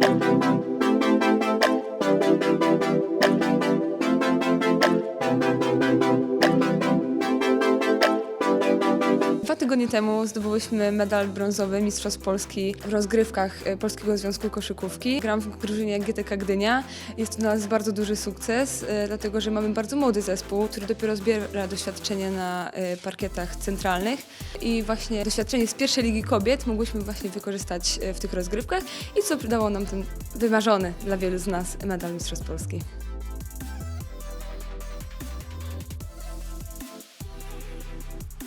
Thank you. Tygodnie temu zdobyłyśmy medal brązowy Mistrzostw Polski w rozgrywkach e, Polskiego Związku Koszykówki. Gram w drużynie GTK Gdynia. Jest to dla nas bardzo duży sukces, e, dlatego że mamy bardzo młody zespół, który dopiero zbiera doświadczenie na e, parkietach centralnych. I właśnie doświadczenie z pierwszej Ligi Kobiet mogłyśmy właśnie wykorzystać w tych rozgrywkach i co dało nam ten wymarzony dla wielu z nas medal Mistrzostw Polski.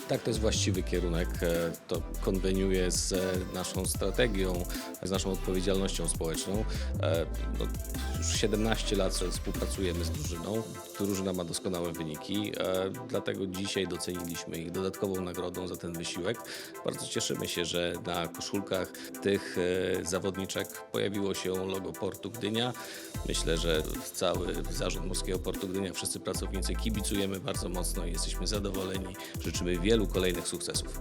Tak, to jest właściwy kierunek. E, To konweniuje z e, naszą strategią, z naszą odpowiedzialnością społeczną. E, No, już 17 lat współpracujemy z drużyną. Drużyna ma doskonałe wyniki, e, dlatego dzisiaj doceniliśmy ich dodatkową nagrodą za ten wysiłek. Bardzo cieszymy się, że na koszulkach tych e, zawodniczek pojawiło się logo Portu Gdynia. Myślę, że cały zarząd Morskiego Portu Gdynia, wszyscy pracownicy kibicujemy bardzo mocno i jesteśmy zadowoleni. Życzymy wielu kolejnych sukcesów.